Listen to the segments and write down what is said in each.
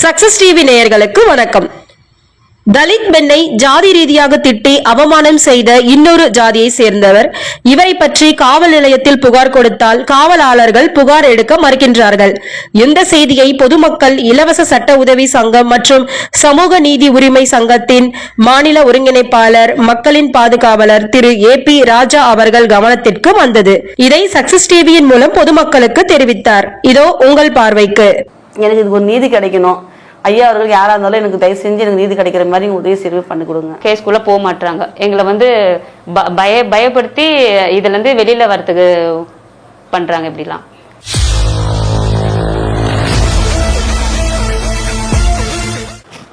Success TV நேயர்களுக்கு வணக்கம். தலித் பெண்ணை ஜாதி ரீதியாக திட்டி அவமானம் செய்த இன்னொரு ஜாதியை சேர்ந்தவர். இவரை பற்றி காவல் நிலையத்தில் புகார் கொடுத்தால் காவலாளர்கள் புகார் எடுக்க மறுக்கின்றார்கள். இந்த செய்தியை பொதுமக்கள் இலவச சட்ட உதவி சங்கம் மற்றும் சமூக நீதி உரிமை சங்கத்தின் மாநில ஒருங்கிணைப்பாளர் மக்களின் பாதுகாவலர் திரு ஏ பி ராஜா அவர்கள் கவனத்திற்கு வந்தது. இதை சக்சஸ் டிவியின் மூலம் பொதுமக்களுக்கு தெரிவித்தார். இதோ உங்கள் பார்வைக்கு. எனக்கு இதுக்கு ஒரு நீதி கிடைக்கணும். ஐயா அவர்கள் யாராக இருந்தாலும் எனக்கு தயவு செஞ்சு எனக்கு நீதி கிடைக்கிற மாதிரி உதவி செய்து பண்ணி கொடுங்க. கேஸ்குள்ள போக மாட்டாங்க எங்களை வந்து ப- பய பயப்படுத்தி இதுல இருந்து வெளியில வரதுக்கு பண்றாங்க இப்படிலாம்.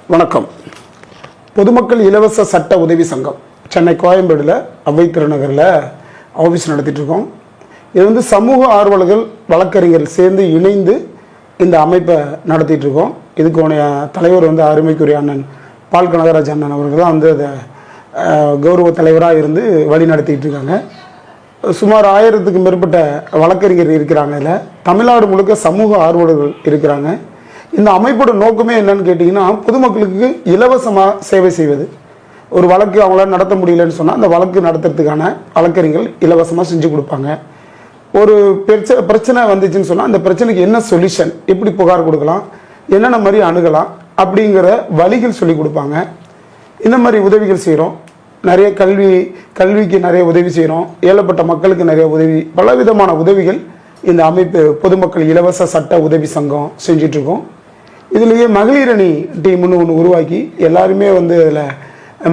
வணக்கம். பொதுமக்கள் இலவச சட்ட உதவி சங்கம். சென்னை கோயம்பேடுல அவ்வை திருநகரில் ஆஃபீஸ் நடத்திட்டு இருக்கோம். இது வந்து சமூக ஆர்வலர்கள் வழக்கறிஞர்கள் சேர்ந்து இணைந்து இந்த அமைப்பை நடத்திட்டு இருக்கோம் இதுக்கு உடைய தலைவர் வந்து அருமைக்குரிய அண்ணன் பால் கனகராஜ் அண்ணன் அவர்கள் தான் வந்து அதை கௌரவ தலைவராக இருந்து வழி நடத்திட்டு இருக்காங்க சுமார் ஆயிரத்துக்கு மேற்பட்ட வழக்கறிஞர் இருக்கிறாங்க இதில். தமிழ்நாடு முழுக்க சமூக ஆர்வலர்கள் இருக்கிறாங்க. இந்த அமைப்போட நோக்கமே என்னன்னு கேட்டிங்கன்னா பொதுமக்களுக்கு இலவசமாக சேவை செய்வது. ஒரு வழக்கு அவங்களால நடத்த முடியலன்னு சொன்னால் அந்த வழக்கு நடத்துறதுக்கான வழக்கறிஞர்கள் இலவசமாக செஞ்சு கொடுப்பாங்க. ஒரு பிரச்சனை பிரச்சனை வந்துச்சுன்னு சொன்னால் அந்த பிரச்சனைக்கு என்ன சொல்யூஷன் எப்படி புகார் கொடுக்கலாம்? என்னென்ன மாதிரி அணுகலாம்? அப்படிங்கிற வழிகள் சொல்லி கொடுப்பாங்க. இந்த மாதிரி உதவிகள் செய்கிறோம் நிறைய கல்வி கல்விக்கு நிறைய உதவி செய்கிறோம் ஏழப்பட்ட மக்களுக்கு நிறைய உதவி பலவிதமான உதவிகள் இந்த அமைப்பு பொதுமக்கள் இலவச சட்ட உதவி சங்கம் செஞ்சிட்ருக்கோம். இதுலேயே மகளிரணி டீம்னு ஒன்று உருவாக்கி எல்லாருமே வந்து அதில்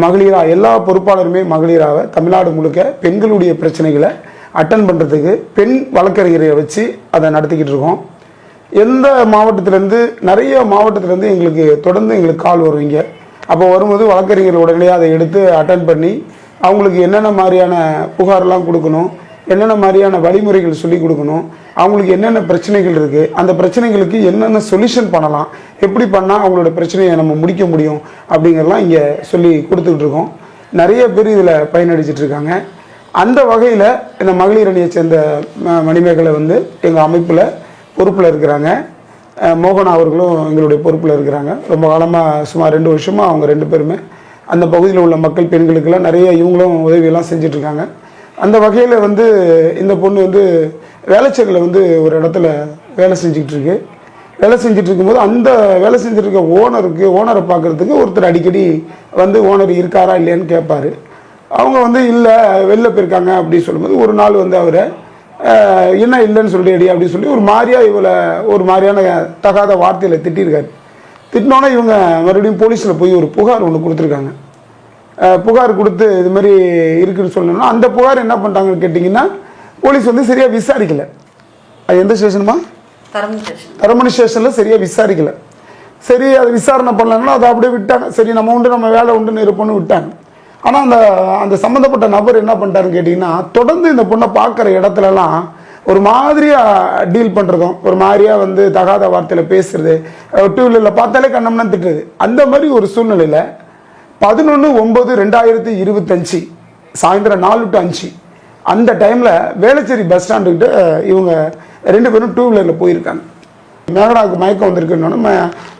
மகளிராக எல்லா பொறுப்பாளருமே மகளிராக தமிழ்நாடு முழுக்க பெண்களுடைய பிரச்சனைகளை அட்டன் பண்ணுறதுக்கு பெண் வழக்கறிஞரை வச்சு அதை நடத்திக்கிட்டு இருக்கோம். எந்த மாவட்டத்திலேருந்து நிறைய மாவட்டத்திலேருந்து எங்களுக்கு தொடர்ந்து எங்களுக்கு கால் வருவீங்க. அப்போ வரும்போது வழக்கறிஞர் உடனே அதை எடுத்து அட்டன் பண்ணி அவங்களுக்கு என்னென்ன மாதிரியான புகார்லாம் கொடுக்கணும் என்னென்ன மாதிரியான வழிமுறைகள் சொல்லி கொடுக்கணும் அவங்களுக்கு என்னென்ன பிரச்சனைகள் இருக்குது அந்த பிரச்சனைகளுக்கு என்னென்ன சொல்யூஷன் பண்ணலாம் எப்படி பண்ணால் அவங்களோட பிரச்சனையை நம்ம முடிக்க முடியும் அப்படிங்கிறலாம் இங்கே சொல்லி கொடுத்துக்கிட்டு இருக்கோம். நிறைய பேர் இதில் பயனடைச்சிட்டு இருக்காங்க. அந்த வகையில் இந்த மகளிர் அணியை சேர்ந்த ம- மணிமேகலை வந்து எங்கள் அமைப்பில் பொறுப்பில் இருக்கிறாங்க. மோகனா அவர்களும் எங்களுடைய பொறுப்பில் இருக்கிறாங்க. ரொம்ப காலமாக சுமார் ரெண்டு வருஷமாக அவங்க ரெண்டு பேருமே அந்த பகுதியில் உள்ள மக்கள் பெண்களுக்கெல்லாம் நிறைய இவங்களும் உதவியெல்லாம் செஞ்சிட்ருக்காங்க. அந்த வகையில் வந்து இந்த பொண்ணு வந்து வேலைச்சேரியில் வந்து ஒரு இடத்துல வேலை செஞ்சுக்கிட்டு இருக்கு வேலை செஞ்சுட்டு இருக்கும்போது அந்த வேலை செஞ்சுட்டு இருக்க ஓனருக்கு ஓனரை பார்க்கறதுக்கு ஒருத்தர் அடிக்கடி வந்து ஓனர் இருக்காரா இல்லையான்னு கேட்பாரு அவங்க வந்து இல்லை வெளில போயிருக்காங்க அப்படின்னு சொல்லும்போது ஒரு நாள் வந்து அவரை என்ன இல்லைன்னு சொல்லிடி அப்படின்னு சொல்லி ஒரு மாதிரியா இவளை ஒரு மாதிரியான தகாத வார்த்தையில் திட்டியிருக்காரு திட்டினோன்னே இவங்க மறுபடியும் போலீஸில் போய் ஒரு புகார் ஒன்று கொடுத்துருக்காங்க. புகார் கொடுத்து இது மாதிரி இருக்குன்னு சொன்னோம்னா அந்த புகார் என்ன பண்ணிட்டாங்கன்னு கேட்டிங்கன்னா போலீஸ் வந்து சரியாக விசாரிக்கல. அது எந்த ஸ்டேஷனுமா? தரம் ஸ்டேஷன். தரமணி ஸ்டேஷனில் சரியாக விசாரிக்கல. சரி அதை விசாரணை பண்ணலன்னா அதை அப்படியே விட்டாங்க. சரி நம்ம உண்டு நம்ம வேலை உண்டுன்னு இருப்போம்னு விட்டாங்க. ஆனால் அந்த அந்த சம்மந்தப்பட்ட நபர் என்ன பண்ணிட்டாருன்னு கேட்டிங்கன்னா தொடர்ந்து இந்த பொண்ணை பார்க்குற இடத்துலலாம் ஒரு மாதிரியாக டீல் பண்ணுறதும் ஒரு மாதிரியாக வந்து தகாத வார்த்தையில் பேசுறது டூ வீலரில் பார்த்தாலே கண்ணம்னா திட்டுறது அந்த மாதிரி ஒரு சூழ்நிலையில் பதினொன்று ஒம்பது ரெண்டாயிரத்தி இருபத்தஞ்சு சாயந்தரம் நாலு டு அஞ்சு அந்த டைமில் வேளச்சேரி பஸ் ஸ்டாண்டுக்கிட்ட இவங்க ரெண்டு பேரும் டூ வீலரில் போயிருக்காங்க. மேகனாவுக்கு மயக்கம் வந்திருக்குன்னு மே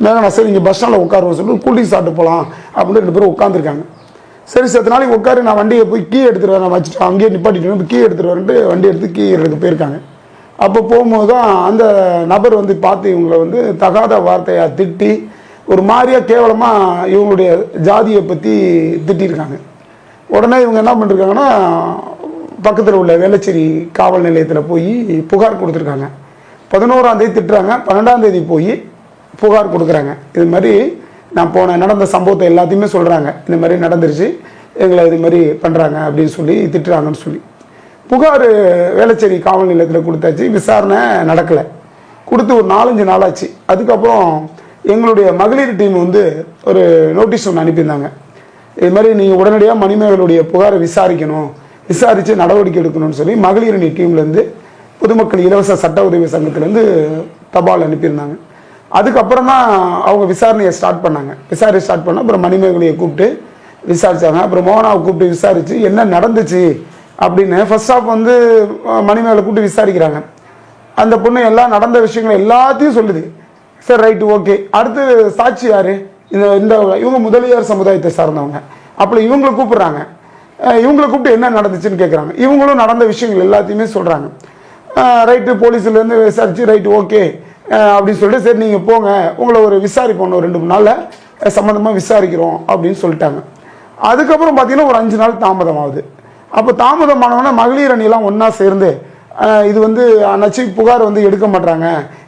மேகனா சரி நீங்கள் பஸ் ஸ்டாண்டில் உட்காருவோம் சொல்லி கூட்டிங் சாப்பிட்டு போகலாம் அப்படின்னு ரெண்டு பேரும் உட்காந்துருக்காங்க சரி சத்து நாளைக்கு உட்காரு நான் வண்டியை போய் கீ எடுத்துகிட்டு வரேன் வச்சுட்டு அங்கேயே நிப்பாட்டிட்டு கீ எடுத்துகிட்டு வரேன்ட்டு வண்டி எடுத்து கீ எடுக்க போயிருக்காங்க. அப்போ போகும்போது தான் அந்த நபர் வந்து பார்த்து இவங்களை வந்து தகாத வார்த்தையாக திட்டி ஒரு மாதிரியாக கேவலமாக இவங்களுடைய ஜாதியை பற்றி திட்டியிருக்காங்க. உடனே இவங்க என்ன பண்ணிருக்காங்கன்னா பக்கத்தில் உள்ள வேளச்சேரி காவல் நிலையத்தில் போய் புகார் கொடுத்துருக்காங்க. பதினோராந்தேதி திட்டுறாங்க பன்னெண்டாம் தேதி போய் புகார் கொடுக்குறாங்க. இது மாதிரி நான் போன நடந்த சம்பவத்தை எல்லாத்தையுமே சொல்கிறாங்க இந்த மாதிரி நடந்துருச்சு. எங்களை இது மாதிரி பண்ணுறாங்க அப்படின்னு சொல்லி திட்டுறாங்கன்னு சொல்லி. புகார் வேளச்சேரி காவல் நிலையத்தில் கொடுத்தாச்சு. விசாரணை நடக்கலை. கொடுத்து ஒரு நாலஞ்சு நாள் ஆச்சு அதுக்கப்புறம் எங்களுடைய மகளிர் டீம் வந்து ஒரு நோட்டீஸ் ஒன்று அனுப்பியிருந்தாங்க. இது மாதிரி நீங்கள் உடனடியாக மணிமேகலுடைய புகாரை விசாரிக்கணும். விசாரித்து நடவடிக்கை எடுக்கணும்னு சொல்லி மகளிரணி டீம்லேருந்து பொதுமக்கள் இலவச சட்ட உதவி சங்கத்திலேருந்து தபால் அனுப்பியிருந்தாங்க. அதுக்கப்புறம் தான் அவங்க விசாரணையை ஸ்டார்ட் பண்ணாங்க. விசாரணை ஸ்டார்ட் பண்ண அப்புறம் மணிமேகலையை கூப்பிட்டு விசாரித்தாங்க அப்புறம் மோகனாவை கூப்பிட்டு விசாரித்து என்ன நடந்துச்சு? அப்படின்னு ஃபர்ஸ்ட் ஆஃப் வந்து மணிமேகலை கூப்பிட்டு விசாரிக்கிறாங்க. அந்த பொண்ணு எல்லாம் நடந்த விஷயங்கள் எல்லாத்தையும் சொல்லுது. சரி ரைட்டு ஓகே அடுத்து சாட்சி யார்? இந்த இந்த இவங்க முதலியார் சமுதாயத்தை சார்ந்தவங்க. அப்போ இவங்களை கூப்பிட்றாங்க. இவங்களை கூப்பிட்டு என்ன நடந்துச்சுன்னு கேட்குறாங்க இவங்களும் நடந்த விஷயங்கள் எல்லாத்தையுமே சொல்கிறாங்க ரைட்டு போலீஸ்லேருந்து விசாரித்து ரைட்டு ஓகே அப்படின்னு சொல்லிட்டு சரி நீங்கள் போங்க. உங்களை ஒரு விசாரிப்போம் ஒரு ரெண்டு மூணு நாளில். சம்மந்தமாக விசாரிக்கிறோம் அப்படின்னு சொல்லிட்டாங்க. அதுக்கப்புறம் பார்த்தீங்கன்னா ஒரு அஞ்சு நாள் தாமதம் ஆகுது அப்போ தாமதமானவொன்னே மகளிர் அணியெல்லாம் ஒன்றா சேர்ந்து இது வந்து நச்சு புகார் வந்து எடுக்க மாட்டாங்க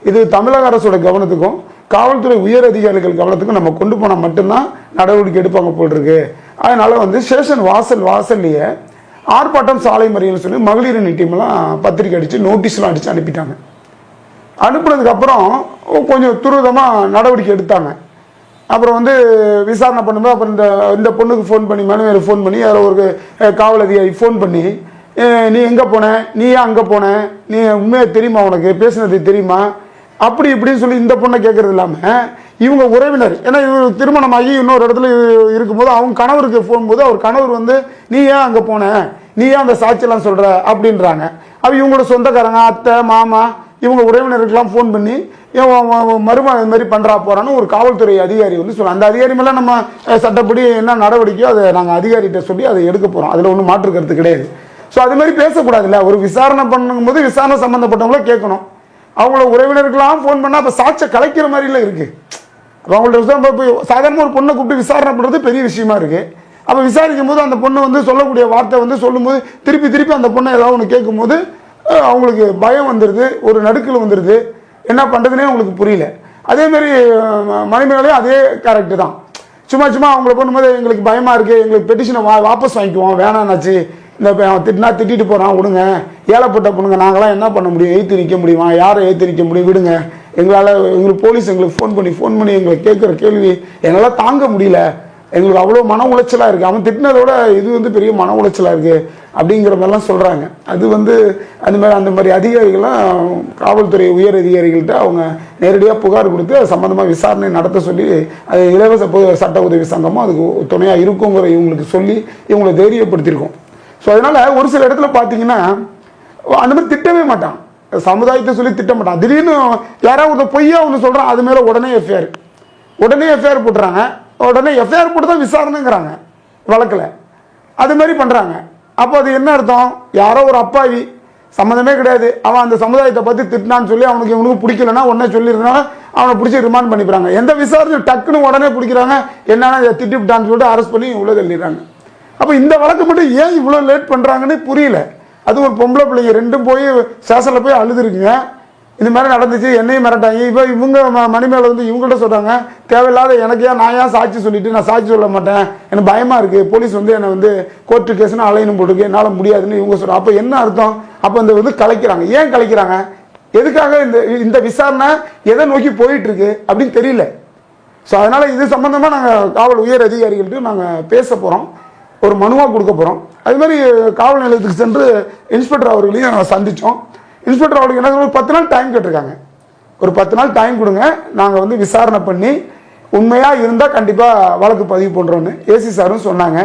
இது தமிழக அரசோட கவனத்துக்கும் காவல்துறை உயர் அதிகாரிகள் கவனத்துக்கும் நம்ம கொண்டு போனால் மட்டும்தான் நடவடிக்கை எடுப்பாங்க போட்டிருக்கு அதனால் வந்து ஸ்டேஷன் வாசல் வாசல்லையே ஆர்ப்பாட்டம் சாலை மறியல் சொல்லி மகளிர் அணி டீம்லாம் பத்திரிக்கை அடித்து நோட்டீஸ்லாம் அடித்து அனுப்பிட்டாங்க. அனுப்புனதுக்கு அப்புறம் கொஞ்சம் துரிதமாக நடவடிக்கை எடுத்தாங்க. அப்புறம் வந்து விசாரணை பண்ணும்போது அப்புறம் இந்த இந்த பொண்ணுக்கு ஃபோன் பண்ணி மனுவேல் ஃபோன் பண்ணி அதில் ஒரு காவல் அதிகாரி ஃபோன் பண்ணி நீ எங்கே போன? நீ ஏன் அங்கே போன? நீ உண்மையாக தெரியுமா உனக்கு? பேசுனது தெரியுமா? அப்படி இப்படின்னு சொல்லி இந்த பொண்ணை கேட்கறது இல்லாமல் இவங்க உறவினர் ஏன்னா இவர் திருமணமாகி இன்னொரு இடத்துல இருக்கும்போது அவங்க கணவருக்கு ஃபோன் போது அவர் கணவர் வந்து நீ ஏன் அங்கே போன? நீ ஏன் அந்த சாட்சியெல்லாம் சொல்கிற அப்படின்றாங்க. அப்போ இவங்களோட சொந்தக்காரங்க அத்தை மாமா இவங்க உறவினருக்கெல்லாம் ஃபோன் பண்ணி இவன் மருமகன் இது மாதிரி பண்ணுறா போகிறான்னு ஒரு காவல்துறை அதிகாரி வந்து சொல்லுவாங்க அந்த அதிகாரி மேலே நம்ம சட்டப்படி என்ன நடவடிக்கையோ அதை நாங்கள் அதிகாரிகிட்ட சொல்லி அதை எடுக்க போகிறோம் அதில் ஒன்றும் மாற்று கருத்து கிடையாது. ஸோ அது மாதிரி பேசக்கூடாதுல்ல. ஒரு விசாரணை பண்ணும்போது விசாரணை சம்மந்தப்பட்டவங்கள கேட்கணும். அவங்கள உறவினருக்கெல்லாம் ஃபோன் பண்ணால் அப்போ சாட்சை கலைக்கிற மாதிரில இருக்குது அப்போ அவங்கள்ட்ட விசாரணை இப்போ சாதாரண ஒரு பொண்ணை கூப்பிட்டு விசாரணை பண்ணுறது பெரிய விஷயமா இருக்குது அப்போ விசாரிக்கும் போது அந்த பொண்ணு வந்து சொல்லக்கூடிய வார்த்தை வந்து சொல்லும்போது திருப்பி திருப்பி அந்த பொண்ணை ஏதாவது ஒன்று கேட்கும்போது அவங்களுக்கு பயம் வந்துடுது ஒரு நடுக்கல் வந்துடுது என்ன பண்ணுறதுனே அவங்களுக்கு புரியல. அதேமாரி மனைமகளையும் அதே கேரக்டர் தான். சும்மா சும்மா அவங்கள பண்ணும்போது எங்களுக்கு பயமாக இருக்குது எங்களுக்கு பெட்டிஷனை வா வாபஸ் வாங்கிக்குவோம் வேணாம்னாச்சு இந்த அவன் திட்டினா திட்டிட்டு போகிறான் விடுங்க. ஏழைப்பட்ட பொண்ணுங்க நாங்களாம் என்ன பண்ண முடியும்? எய்த்து நிற்க முடியுமா? யாரை எழுத்து நிற்க முடியும்? விடுங்க. எங்களால் எங்களுக்கு போலீஸ் எங்களுக்கு ஃபோன் பண்ணி ஃபோன் பண்ணி எங்களை கேட்குற கேள்வி எங்களால் தாங்க முடியல. எங்களுக்கு அவ்வளோ மன உளைச்சலாக இருக்குது அவன் திட்டினதோட இது வந்து பெரிய மன உளைச்சலாக இருக்குது அப்படிங்கிற மாதிரிலாம் சொல்கிறாங்க அது வந்து அந்த மாதிரி அந்த மாதிரி அதிகாரிகள்லாம் காவல்துறை உயர் அதிகாரிகள்கிட்ட அவங்க நேரடியாக புகார் கொடுத்து அது சம்மந்தமாக விசாரணை நடத்த சொல்லி அது இலவச பொது சட்ட உதவி சங்கமும் அதுக்கு துணையாக இருக்குங்கிற இவங்களுக்கு சொல்லி இவங்களை தைரியப்படுத்தியிருக்கோம். ஸோ அதனால் ஒரு சில இடத்துல பார்த்தீங்கன்னா அந்த மாதிரி திட்டவே மாட்டான். சமுதாயத்தை சொல்லி திட்ட மாட்டான். திடீர்னு யாராவது ஒருத்தர் பொய்யா ஒன்று சொல்கிறான் அது மேலே உடனே எஃப்ஐஆர் உடனே எஃப்ஐஆர் போட்டுறாங்க. உடனே எஃப்ஐஆர் போட்டு தான் விசாரணைங்கிறாங்க வழக்கில். அது மாதிரி பண்ணுறாங்க அப்போ அது என்ன அர்த்தம்? யாரோ ஒரு அப்பாவி. சம்மந்தமே கிடையாது. அவன் அந்த சமுதாயத்தை பற்றி திட்டினான்னு சொல்லி அவனுக்கு இவனுக்கு பிடிக்கலன்னா உடனே சொல்லியிருந்தாங்க அவனை பிடிச்சி ரிமாண்ட் பண்ணிக்கிறாங்க. எந்த விசாரணையும் டக்குன்னு உடனே பிடிக்கிறாங்க. என்னன்னா இதை திட்டிவிட்டான்னு சொல்லிட்டு அரெஸ்ட் பண்ணி உள்ள தள்ளிடுறாங்க. அப்போ இந்த வழக்கு மட்டும் ஏன் இவ்வளோ லேட் பண்ணுறாங்கன்னு புரியல. அது ஒரு பொம்பளை பிள்ளைங்க ரெண்டும் போய் ஸ்டேஷனில் போய் அழுதுருக்குங்க. இந்த மாதிரி நடந்துச்சு என்னையும் மிரட்டாங்க. இப்போ இவங்க ம- மணிமேல வந்து இவங்கள்ட்ட சொல்கிறாங்க தேவையில்லாத எனக்கு ஏன் நான் ஏன் சாட்சி சொல்லிட்டு நான் சாட்சி சொல்ல மாட்டேன்? எனக்கு பயமாக இருக்குது போலீஸ் வந்து என்னை வந்து கோர்ட்டு கேஸ்னு அலையணும் போட்டுருக்கு. என்னால் முடியாதுன்னு இவங்க சொல்கிறாங்க அப்போ என்ன அர்த்தம்? அப்போ இந்த வந்து கலைக்கிறாங்க. ஏன் கலைக்கிறாங்க? எதுக்காக இந்த இந்த விசாரணை எதை நோக்கி போயிட்டுருக்கு அப்படின்னு தெரியல. ஸோ அதனால் இது சம்மந்தமாக நாங்கள் காவல் உயர் அதிகாரிகள்கிட்ட நாங்கள் பேச போகிறோம் ஒரு மனுவாக கொடுக்க போகிறோம் அது மாதிரி காவல் நிலையத்துக்கு சென்று இன்ஸ்பெக்டர் அவர்களையும் நாங்கள் சந்தித்தோம் இன்ஸ்பெக்டர் அவர்களுக்கு என்ன ஒரு பத்து நாள் டைம் கேட்டிருக்காங்க. ஒரு பத்து நாள் டைம் கொடுங்க. நாங்கள் வந்து விசாரணை பண்ணி உண்மையாக இருந்தால் கண்டிப்பாக வழக்கு பதிவு பண்ணுறோன்னு ஏசி சாரும் சொன்னாங்க.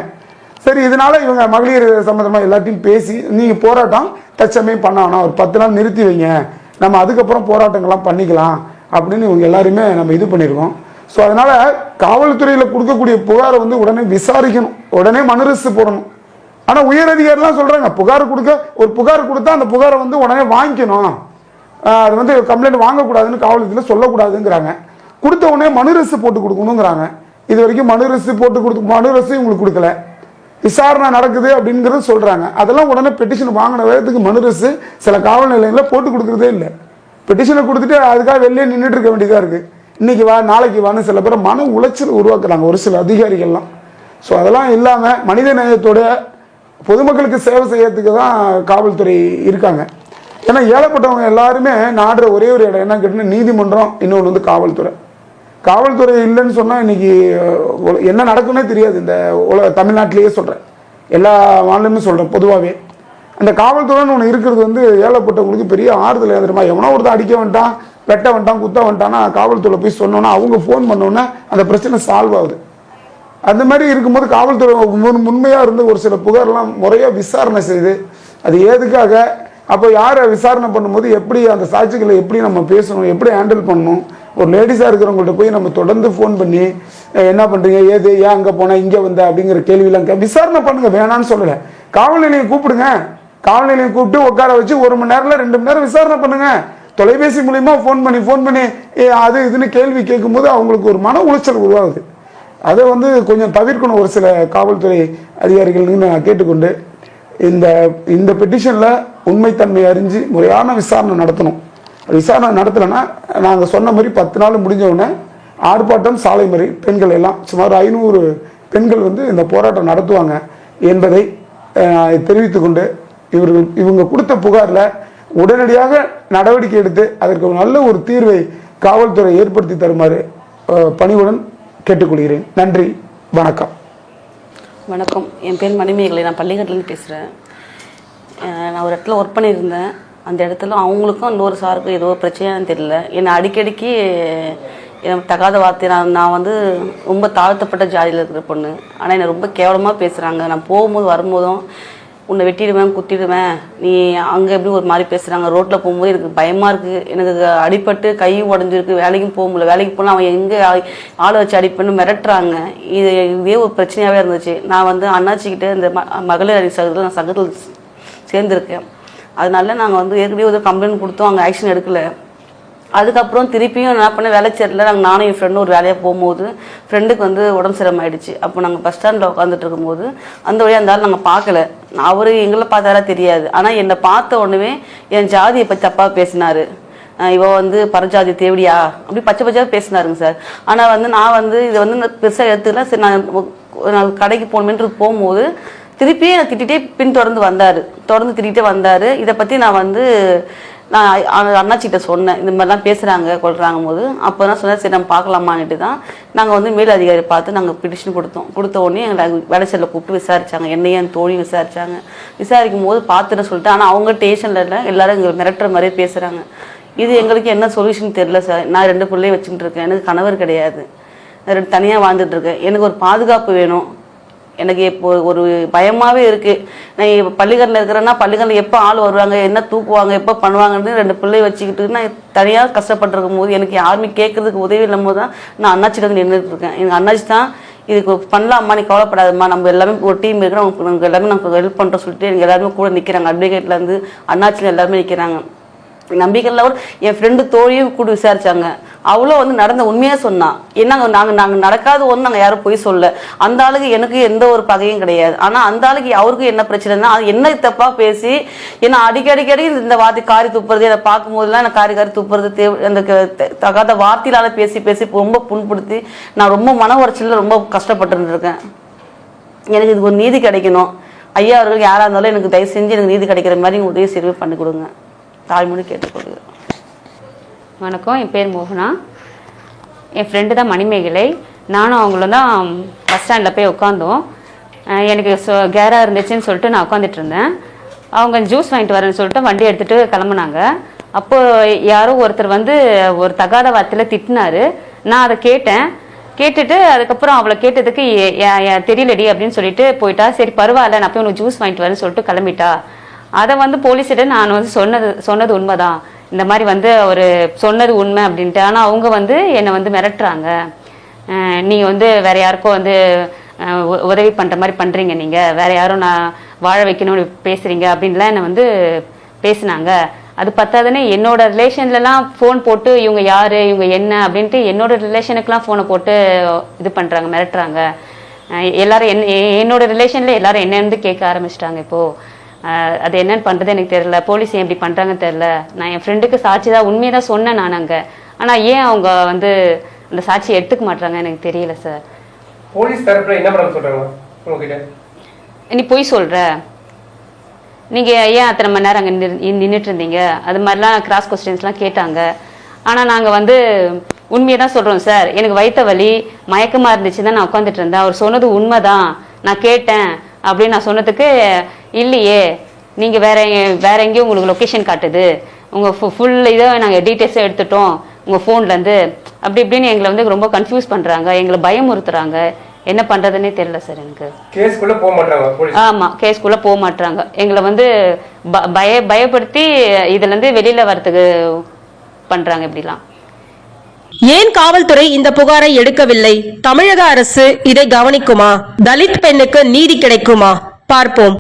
சரி இதனால இவங்க மகளிர் சம்மந்தமாக எல்லாத்தையும் பேசி நீங்கள் போராட்டம் தச்சமயம் பண்ண வேணாம். ஒரு பத்து நாள் நிறுத்தி வைங்க. நம்ம அதுக்கப்புறம் போராட்டங்கள்லாம் பண்ணிக்கலாம் அப்படின்னு இவங்க எல்லாருமே நம்ம இது பண்ணியிருக்கோம் ஸோ அதனால் காவல்துறையில் கொடுக்கக்கூடிய புகாரை வந்து உடனே விசாரிக்கணும். உடனே மனுரசு போடணும். ஆனால் உயர் அதிகாரிலாம் சொல்கிறாங்க புகார் கொடுக்க ஒரு புகார் கொடுத்தா அந்த புகாரை வந்து உடனே வாங்கிக்கணும். அது வந்து கம்ப்ளைண்ட் வாங்கக்கூடாதுன்னு காவலத்தில் சொல்லக்கூடாதுங்கிறாங்க. கொடுத்த உடனே மனுரசு போட்டு கொடுக்கணுங்கிறாங்க. இது வரைக்கும் மனு ரசு போட்டு கொடுத்து மனு ரசு இவங்களுக்கு கொடுக்கல. விசாரணை நடக்குது அப்படிங்கிறது சொல்கிறாங்க அதெல்லாம் உடனே பெட்டிஷன் வாங்கின வேகத்துக்கு மனு ரசு சில காவல் நிலையங்களில் போட்டு கொடுக்குறதே இல்லை. பெட்டிஷனை கொடுத்துட்டு அதுக்காக வெளியே நின்றுட்டு இருக்க வேண்டியதாக இருக்குது இன்னைக்கு வா நாளைக்கு வான்னு சில பேர் மன உளைச்சல் உருவாக்குறாங்க ஒரு சில அதிகாரிகள்லாம். ஸோ அதெல்லாம் இல்லாமல் மனித நேயத்தோட பொதுமக்களுக்கு சேவை செய்யறதுக்கு தான் காவல்துறை இருக்காங்க. ஏன்னா ஏழப்பட்டவங்க எல்லாருமே நாடுற ஒரே ஒரு இடம் என்ன கேட்டீங்கன்னா நீதிமன்றம் இன்னொன்று வந்து காவல்துறை. காவல்துறை இல்லைன்னு சொன்னால் இன்னைக்கு என்ன நடக்குன்னே தெரியாது. இந்த உலக தமிழ்நாட்டிலேயே சொல்கிறேன் எல்லா மாநிலமும் சொல்கிறேன் பொதுவாகவே அந்த காவல்துறைன்னு ஒன்று இருக்கிறது வந்து ஏழப்பட்டவங்களுக்கு பெரிய ஆறுதல் ஏந்திரமா எவனோ ஒருத்தன் அடிக்க வந்துட்டான் வெட்ட வந்துட்டான் குத்த வந்துட்டான்னா காவல்துறை போய் சொன்னோன்னா அவங்க ஃபோன் பண்ணோன்னே அந்த பிரச்சனை சால்வ் ஆகுது. அந்த மாதிரி இருக்கும்போது காவல்துறை முன் உண்மையாக இருந்து ஒரு சில புகார்லாம் முறையாக விசாரணை செய்து அது ஏதுக்காக அப்போ யாரை விசாரணை பண்ணும்போது எப்படி அந்த சாட்சிகளை எப்படி நம்ம பேசணும் எப்படி ஹேண்டில் பண்ணணும் ஒரு லேடிஸாக இருக்கிறவங்கள்ட்ட போய் நம்ம தொடர்ந்து ஃபோன் பண்ணி என்ன பண்ணுறீங்க ஏது? ஏன் அங்கே போனால் இங்கே வந்த? அப்படிங்கிற கேள்வியெல்லாம் விசாரணை பண்ணுங்க வேணான்னு சொல்லலை. காவல் நிலையம் கூப்பிடுங்க. காவல் நிலையம் கூப்பிட்டு உட்கார வச்சு ஒரு மணி நேரத்தில் ரெண்டு மணி நேரம் விசாரணை பண்ணுங்க. தொலைபேசி மூலயமா ஃபோன் பண்ணி ஃபோன் பண்ணி ஏ, அது இதுன்னு கேள்வி கேட்கும்போது அவங்களுக்கு ஒரு மன உளைச்சல் உருவாகுது. அதை வந்து கொஞ்சம் தவிர்க்கணும் ஒரு சில காவல்துறை அதிகாரிகள்னு நான் கேட்டுக்கொண்டு இந்த இந்த பெட்டிஷனில் உண்மைத்தன்மை அறிஞ்சு முறையான விசாரணை நடத்தணும். விசாரணை நடத்தலைன்னா நாங்கள் சொன்ன மாதிரி பத்து நாள் முடிஞ்ச உடனே ஆர்ப்பாட்டம் சாலை மறி பெண்கள் எல்லாம் சுமார் ஐநூறு பெண்கள் வந்து இந்த போராட்டம் நடத்துவாங்க என்பதை தெரிவித்துக்கொண்டு இவர்கள் இவங்க கொடுத்த புகாரில் உடனடியாக நடவடிக்கை எடுத்து அதற்கு ஒரு நல்ல ஒரு தீர்வை காவல்துறை ஏற்படுத்தி தருமாறு பணிவுடன் கேட்டுக்கொள்கிறேன். நன்றி வணக்கம். வணக்கம். என் பேர் மணிமேகலை. நான் பள்ளிக்கட்டிலேருந்து பேசுகிறேன் நான் ஒரு இடத்துல ஒர்க் பண்ணியிருந்தேன். அந்த இடத்துல அவங்களுக்கும் இன்னொரு சாருக்கும் ஏதோ பிரச்சனையானு தெரியல. என்னை அடிக்கடிக்கு எனக்கு தகாத வார்த்தை. நான் நான் வந்து ரொம்ப தாழ்த்தப்பட்ட ஜாதியில் இருக்கிற பொண்ணு. ஆனால் என்னை ரொம்ப கேவலமாக பேசுகிறாங்க நான் போகும்போது வரும்போதும் உன்னை வெட்டிடுவேன் குத்திடுவேன். நீ அங்கே எப்படி ஒரு மாதிரி பேசுகிறாங்க ரோட்டில் போகும்போது எனக்கு பயமாக இருக்குது எனக்கு அடிபட்டு கையும் உடஞ்சிருக்கு. வேலைக்கும் போக முடியல. வேலைக்கு போனால் அவன் எங்கே ஆளை வச்சு அடிப்பேன்னு மிரட்டுறாங்க. இது இதே ஒரு பிரச்சனையாகவே இருந்துச்சு. நான் வந்து அண்ணாச்சிக்கிட்ட இந்த ம மகளிர் அணி சங்கத்தில் நான் சங்கத்தில் சேர்ந்துருக்கேன். அதனால நாங்கள் வந்து ஏற்கனவே ஒரு கம்ப்ளைண்ட் கொடுத்தோம். அங்கே ஆக்ஷன் எடுக்கல. அதுக்கப்புறம் திருப்பியும் என்ன பண்ண வேலைச்சேரில் நாங்கள் நானும் என் ஃப்ரெண்டும் ஒரு வேலையாக போகும்போது ஃப்ரெண்டுக்கு வந்து உடம்பு சிரமமாயிடுச்சு அப்போ நாங்கள் பஸ் ஸ்டாண்டில் உட்காந்துட்டு இருக்கும்போது அந்த வழியாக இருந்தாலும் நாங்கள் பார்க்கல. அவர் எங்களை பார்த்தாரா தெரியாது. ஆனால் என்னை பார்த்த உடனே என் ஜாதியை பற்றி தப்பாக பேசினார். அஹ் இவ வந்து பரஜாதி தேவடியா? அப்படி பச்சை பச்சையாக பேசினாருங்க சார். ஆனால் வந்து நான் வந்து இதை வந்து நான் பெருசாக எடுத்துக்கல. சரி நான் ஒரு கடைக்கு போகணுமென்று போகும்போது திருப்பியே என்னை திட்டிகிட்டே பின் தொடர்ந்து வந்தார். தொடர்ந்து திட்டிகிட்டே வந்தார். இதை பற்றி நான் வந்து நான் அண்ணாச்சிகிட்ட சொன்னேன் இந்த மாதிரிலாம் பேசுகிறாங்க கொள்றாங்க போது அப்போ தான் சொன்னேன் சரி நம்ம பார்க்கலாமான்னுட்டு தான். நாங்கள் வந்து மேல் அதிகாரி பார்த்து நாங்கள் பிடிஷன் கொடுத்தோம். கொடுத்த உடனே எங்களை வேலைச்சலில் கூப்பிட்டு விசாரித்தாங்க என்னையும் என் தோழி விசாரித்தாங்க விசாரிக்கும் போது பார்த்துட்டு சொல்லிட்டு ஆனால் அவங்க டேஷனில் இல்லை எல்லாரும் எங்களை மிரட்டுற மாதிரியே பேசுகிறாங்க இது எங்களுக்கு என்ன சொல்யூஷன் தெரியல சார் நான் ரெண்டு பிள்ளையும் வச்சுட்டு இருக்கேன். எனக்கு கணவர் கிடையாது. ரெண்டு தனியாக வாழ்ந்துட்டு இருக்கேன். எனக்கு ஒரு பாதுகாப்பு வேணும். எனக்கு இப்போ ஒரு பயமாகவே இருக்குது நான் இப்போ பள்ளிக்கரணில் இருக்கிறேன்னா பள்ளிக்கரில் எப்போ ஆள் வருவாங்க என்ன தூக்குவாங்க எப்போ பண்ணுவாங்கன்னு ரெண்டு பிள்ளை வச்சுக்கிட்டு நான் தனியாக கஷ்டப்பட்டுருக்கும் போது எனக்கு யாருமே கேட்கறதுக்கு உதவி இல்லாமல் தான் நான் அண்ணாச்சிட்டு வந்து நின்றுட்டு இருக்கேன். எனக்கு அண்ணாச்சி தான் இதுக்கு பண்ணலாம்மா நீ கவலைப்படாதம்மா நம்ம எல்லாமே ஒரு டீம் இருக்கிறோம் உங்களுக்கு எல்லாமே நமக்கு ஹெல்ப் பண்ணுறோம் சொல்லிட்டு எனக்கு எல்லாருமே கூட நிற்கிறாங்க அட்வொகேட்லேருந்து அண்ணாச்சியில் எல்லாருமே நிற்கிறாங்க நம்பிக்கையில் ஒரு என் ஃப்ரெண்டு தோழியும் கூட விசாரிச்சாங்க. அவ்வளோ வந்து நடந்த உண்மையாக சொன்னான் என்னங்க நாங்கள் நாங்கள் நடக்காத ஒன்று நாங்கள் யாரும் போய் சொல்ல அந்த ஆளுக்கு எனக்கு எந்த ஒரு பகையும் கிடையாது. ஆனால் அந்த ஆளுக்கு அவருக்கும் என்ன பிரச்சனைனா அது என்ன தப்பாக பேசி ஏன்னா அடிக்கடி அடிக்கடி இந்த வார்த்தை காரி துப்புறது என்னை பார்க்கும்போதெல்லாம் எனக்கு காரி காரி துப்புறது தேவை அந்த தகாத வார்த்தையிலால பேசி பேசி ரொம்ப புண்படுத்தி நான் ரொம்ப மன உரைச்சலில் ரொம்ப கஷ்டப்பட்டுருந்துருக்கேன். இருக்கேன் எனக்கு இதுக்கு ஒரு நீதி கிடைக்கணும். ஐயா அவர்கள் யாராக இருந்தாலும் எனக்கு தயவு செஞ்சு எனக்கு நீதி கிடைக்கிற மாதிரி உதவி சேர்வு பண்ணி கொடுங்க. தாய்மொழி கேட்டுக்கொள்கிறேன். வணக்கம். என் பேர் மோகனா. என் ஃப்ரெண்டு தான் மணிமேகலை. நானும் அவங்களும் தான் பஸ் ஸ்டாண்டில் போய் உட்காந்தோம் எனக்கு சொ கேராக இருந்துச்சுன்னு சொல்லிட்டு நான் உட்காந்துட்டு இருந்தேன். அவங்க ஜூஸ் வாங்கிட்டு வரேன்னு சொல்லிட்டு வண்டி எடுத்துகிட்டு கிளம்புனாங்க. அப்போது யாரோ ஒருத்தர் வந்து ஒரு தகாத வார்த்தையில் திட்டினாரு. நான் அதை கேட்டேன். கேட்டுட்டு அதுக்கப்புறம் அவளை கேட்டதுக்கு தெரியலடி அப்படின்னு சொல்லிட்டு போயிட்டா. சரி பரவாயில்ல நான் போய் உனக்கு ஜூஸ் வாங்கிட்டு வரேன்னு சொல்லிட்டு கிளம்பிட்டா. அதை வந்து போலீஸ்கிட்ட நான் வந்து சொன்னது சொன்னது உண்மைதான். இந்த மாதிரி வந்து அவர் சொன்னது உண்மை அப்படின்ட்டு. ஆனால் அவங்க வந்து என்னை வந்து மிரட்டுறாங்க. நீங்கள் வந்து வேற யாருக்கோ வந்து உதவி பண்ணுற மாதிரி பண்ணுறீங்க நீங்கள் வேற யாரும் நான் வாழ வைக்கணும்னு பேசுகிறீங்க அப்படின்லாம் என்னை வந்து பேசினாங்க. அது பத்தாதுன்னு என்னோட ரிலேஷன்லலாம் ஃபோன் போட்டு இவங்க யார்? இவங்க என்ன? அப்படின்ட்டு என்னோட ரிலேஷனுக்குலாம் ஃபோனை போட்டு இது பண்ணுறாங்க மிரட்டுறாங்க. எல்லாரும் என்ன என்னோட ரிலேஷனில் எல்லாரும் என்னன்னு கேட்க ஆரம்பிச்சிட்டாங்க இப்போது அது என்னன்னு பண்றது எனக்கு தெரியல. போலீஸ் ஏன் இப்படி பண்றாங்கன்னு தெரியல. நான் என் ஃப்ரெண்டுக்கு சாட்சி தான் உண்மையை தான் சொன்னேன் நான் அங்க. ஆனா ஏன் அவங்க வந்து அந்த சாட்சியை எடுத்துக்க மாட்டாங்க எனக்கு தெரியல சார் போலீஸ் தரப்புல என்ன சொல்றாங்க? உங்ககிட்ட. நீ பொய் சொல்ற. நீங்க ஏன் அத்தனை மணி நேரம் அங்க நின்றுட்டு இருந்தீங்க? அது மாதிரிலாம் கிராஸ் கொஸ்டின்ஸ்லாம் கேட்டாங்க. ஆனா நாங்க வந்து உண்மையை தான் சொல்றோம் சார் எனக்கு வயித்த வலி மயக்கமா இருந்துச்சு தான் நான் உட்காந்துட்டு இருந்தேன். அவர் சொன்னது உண்மைதான். நான் கேட்டேன். அப்படின்னு நான் சொன்னதுக்கு இல்லையே நீங்க வேற வேற எங்கேயும் உங்களுக்கு லொகேஷன் காட்டுது. உங்க ஃபுல் இதை நாங்க டீட்டெயில்ஸை எடுத்துட்டோம் உங்க போன்ல இருந்து. அப்படி இப்படின்னு எங்களை வந்து ரொம்ப கன்ஃபியூஸ் பண்றாங்க. எங்களை பயமுறுத்துறாங்க. என்ன பண்றதுன்னே தெரியல சார் எனக்கு. கேஸ்க்குள்ள போக மாட்டாங்க போலீஸ் ஆமா கேஸ்குள்ள போக மாட்டாங்க எங்களை வந்து ப- பய பயப்படுத்தி இதுல இருந்து வெளியில வரதுக்கு பண்றாங்க இப்படிலாம். ஏன் காவல்துறை இந்த புகாரை எடுக்கவில்லை? தமிழக அரசு இதை கவனிக்குமா? தலித் பெண்ணுக்கு நீதி கிடைக்குமா? பார்ப்போம்.